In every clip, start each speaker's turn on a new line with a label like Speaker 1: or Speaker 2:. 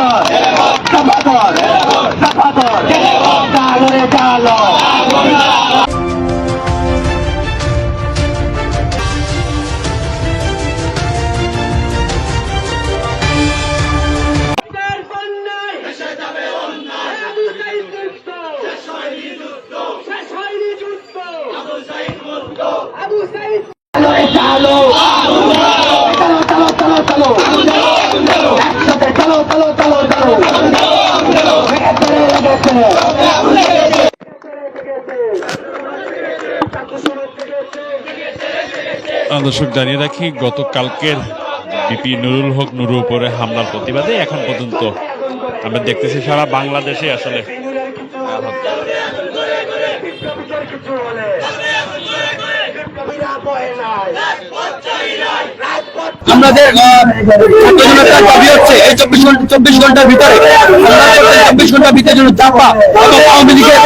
Speaker 1: কর সাফা কর সাফা কর চালো রে চালো চালো রে চালো চালো চালো চালো চালো একসাথে চালো চালো চালো চালো লেগেছে লেগেছে
Speaker 2: আহ, দর্শক, জানিয়ে রাখি, গতকালকের বিপি নুরুল হক নুরুর উপরে হামলার প্রতিবাদে এখন পর্যন্ত আমরা দেখতেছি সারা বাংলাদেশে আসলে
Speaker 3: আমাদের ছাত্র হচ্ছে এই চব্বিশ ঘণ্টা চব্বিশ ঘণ্টার ভিতরে চব্বিশ ঘণ্টার ভিতরে যেন চাপা আওয়ামী লীগের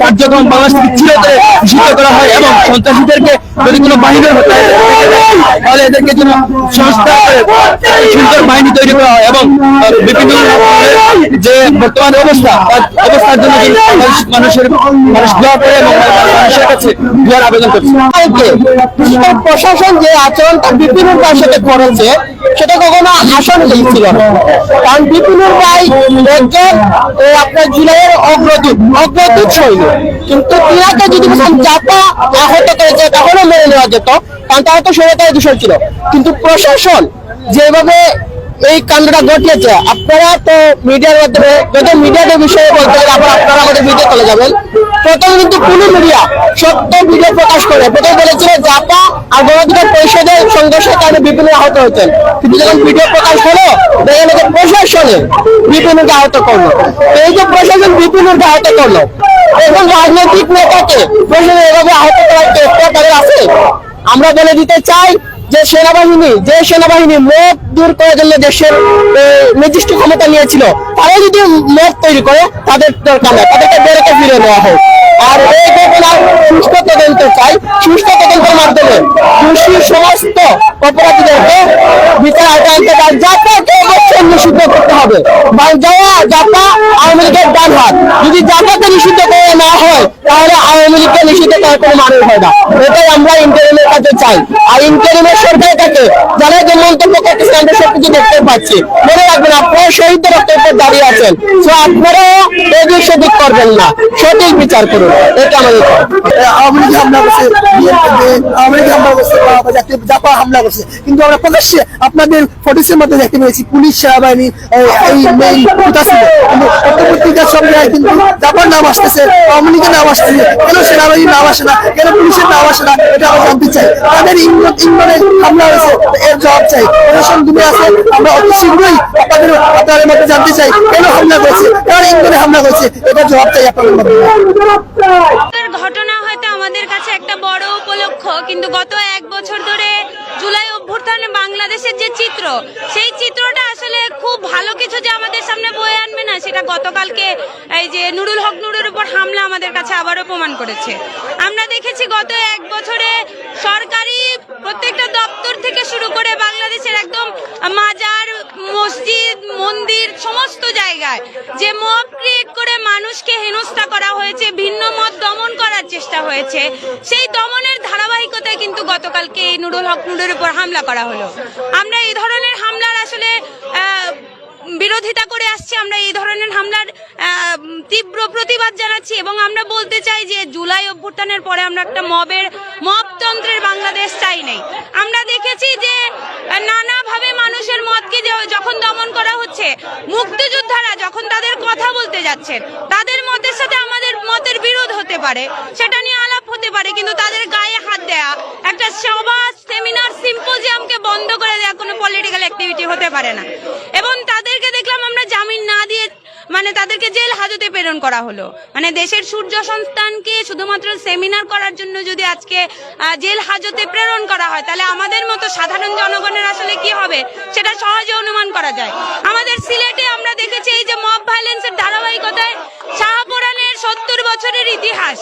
Speaker 3: কার্যক্রম বাংলাদেশ থেকে চিরতরে নিষিদ্ধ করা হয় এবং সন্ত্রাসীদেরকে যদি কোনো বাহিনী হতে তাহলে এদেরকে যেন সংস্থা সুন্দর বাহিনী তৈরি করা হয় এবং বিভিন্ন যে বর্তমান অবস্থা অবস্থার জন্য মানুষের, মানুষ দোয়া করে এবং মানুষের কাছে দোয়ার আবেদন করছে। প্রশাসন যে আচরণটা বিপিনুর ভাইয়ের সাথে করেছে, সেটা কখনো আসন ছিল না। কারণ বিপিনুর ভাই একজন আপনার কিন্তু যদি তখনও মেনে নেওয়া যেত। কারণ তারা তো সরকারের দূষণ ছিল। কিন্তু প্রশাসন যেভাবে এই কাণ্ডটা ঘটিয়েছে। আপনারা তো মিডিয়ার মাধ্যমে যদি মিডিয়ার বিষয়ে বলতে গেলে আবার আপনারা আমাদের ভিডিও চলে যাবেন। প্রথমে কিন্তু কোনো মিডিয়া সত্য ভিডিও প্রকাশ করে। প্রথমে বলেছিল, জাপা আর গণতন্ত্র পরিষদের সংঘর্ষের কারণে বিপিন আহত হয়েছেন। কিন্তু যখন ভিডিও প্রকাশ হলো, দেখা গেল প্রশাসনে বিপিনকে আহত করল। এই যে প্রশাসন বিপিনকে আহত করল, এখন রাজনৈতিক নেতাকে প্রশাসন এভাবে আহত করার চেষ্টা তাদের আছে? আমরা বলে দিতে চাই যে সেনাবাহিনী যে সেনাবাহিনী মত দূর করার জন্য দেশের নির্দিষ্ট ক্ষমতা নিয়েছিল তারা যদি মত তৈরি করে, তাদের দরকার নেই, তাদেরকে বেরোতে ফিরে নেওয়া হোক। আর এই ঘটনার সুস্থ তদন্ত চাই সুস্থ তদন্তের মাধ্যমে দোষী সমস্ত অপরাধীদেরকে বিচার আওতায় আনতে পারে যাতাকে অবশ্যই নিষিদ্ধ করতে হবে। যাওয়া যাতা আওয়ামী লীগের ডান হাত যদি যাতাকে নিষিদ্ধ করে না হয়, তাহলে আওয়ামী লীগকে নিষিদ্ধ করার কোনো মানে হয় না। এটাই আমরা ইন্টারিমের কাছে চাই। আর ইন্টারিমের সরকারের কাছে যারা যে মন্তব্য করতেছে, আমরা সবকিছু দেখতে পাচ্ছি। মনে রাখবেন, আপনারা শহীদদের রক্তের উপর দাঁড়িয়ে আছেন। তো আপনারাও এদিক সেদিক করবেন না। সঠিক বিচার করুন। এটা আমাদের।
Speaker 4: আওয়ামী লীগ হামলা করছে আওয়ামী লীগ হামলা করছে জাপা হামলা করছে। কিন্তু আমরা প্রকাশ্যে আপনাদের মধ্যে দেখতে পেয়েছি, পুলিশ সেনাবাহিনী, এই মেইন কিন্তু পত্রপত্রিকার জায়গায় কিন্তু জাপার নাম আসতেছে আওয়ামী নাম আসতেছে কেন সেনাবাহিনীর নাম আসে না, কেন পুলিশের নাম আসে না, এটা আমরা জানতে চাই। তাদের ইংল্যান্ডে হামলা হয়েছে, এর জবাব চাই। প্রশাসন দূরে আছে, আমরা অতি শীঘ্রই আপনাদের আপনাদের মধ্যে জানতে চাই, কেন হামলা করেছে হামলা করেছে এটা জবাব চাই আপনাদের মধ্যে।
Speaker 5: ঘটনা হয়তো আমাদের কাছে একটা বড় উপলক্ষ, কিন্তু গত এক বছর ধরে জুলাই অভ্যুত্থানে বাংলাদেশের যে চিত্র, সেই চিত্রটা আসলে খুব ভালো কিছু যে আমাদের সামনে বয়ে আনবে না, সেটা গতকালকে এই যে নুরুল হক নুরের উপর হামলা আমাদের কাছে আবারও প্রমাণ করেছে। আমরা দেখেছি গত এক বছরে সরকারি প্রত্যেকটা দপ্তর থেকে শুরু করে বাংলাদেশের একদম মাজার, মসজিদ, মন্দির সমস্ত জায়গায় যে মব ক্রিয়েট করে মানুষকে হেনস্থা করা হয়েছে, ভিন্ন মত দমন করার চেষ্টা হয়েছে, সেই দমনের ধারাবাহিকতায় কিন্তু গতকালকে এই নুরুল হক নুরের উপর হামলা করা হলো। আমরা এই ধরনের হামলার আসলে বিরোধিতা করে আসছি, আমরা এই ধরনের হামলার তীব্র প্রতিবাদ জানাচ্ছি এবং আমরা বলতে চাই যে জুলাই অভ্যুত্থানের পরে আমরা একটা মবের, মবতন্ত্রের বাংলাদেশ চাই নাই। আমরা দেখেছি যে নানাভাবে মানুষের মতকে যখন দমন করা হচ্ছে, মুক্তিযোদ্ধারা যখন তাদের কথা বলতে যাচ্ছেন, তাদের মতের সাথে আমাদের মতের বিরোধ হতে পারে, সেটা নিয়ে আলাপ হতে পারে, কিন্তু তাদের গায়ে হাত দেয়া, একটা সভা সেমিনার সিম্পোজিয়ামকে বন্ধ করে দেওয়া কোনো পলিটিক্যাল অ্যাক্টিভিটি হতে পারে না। এবং তাদেরকে দেখলাম আমরা জামিন না দিয়ে মানে তাদেরকে জেল হাজতে প্রেরণ করা হলো। মানে দেশের সূর্য সংস্থানকে শুধুমাত্র সেমিনার করার জন্য যদি আজকে জেল হাজতে প্রেরণ করা হয়, তাহলে আমাদের মতো সাধারণ জনগণের আসলে কি হবে? সেটা সহজে অনুমান করা যায়। আমাদের সিলেটে আমরা দেখেছি এই যে মব ভায়োলেন্সের ধারাবাহিকতায় শাহপুরানের সত্তর বছরের ইতিহাস,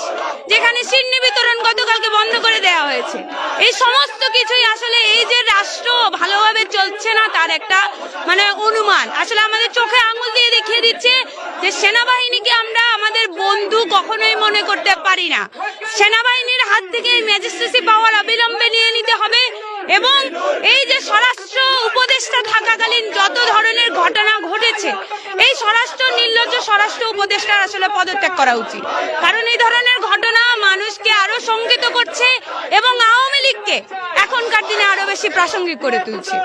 Speaker 5: যেখানে সিন্নি বিতরণ গতকালকে বন্ধ করে দেওয়া হয়েছে। এই সমস্ত কিছুই আসলে এই যে রাষ্ট্র ভালোভাবে চলছে না তার একটা মানে অনুমান। আসলে আমাদের চোখে আঙুল দিয়ে দেখিয়ে দিচ্ছে যে সেনাবাহিনীকে আমরা আমাদের বন্ধু কখনোই মনে করতে পারি না। সেনাবাহিনীর হাত থেকে এই ম্যাজিস্ট্রেসি পাওয়ার অবিলম্বে নিয়ে নিতে হবে এবং এই যে স্বরাষ্ট্র উপদেষ্টা থাকাকালীন যত ধরনের ঘটনা ঘটেছে, এই স্বরাষ্ট্র, নির্লজ্জ স্বরাষ্ট্র উপদেষ্টার আসলে পদত্যাগ করা উচিত। কারণ এই ধরনের ঘটনা মানুষকে আরও শঙ্কিত করছে এবং আওয়ামী লীগকে এখনকার দিনে আরও বেশি প্রাসঙ্গিক করে তুলছে।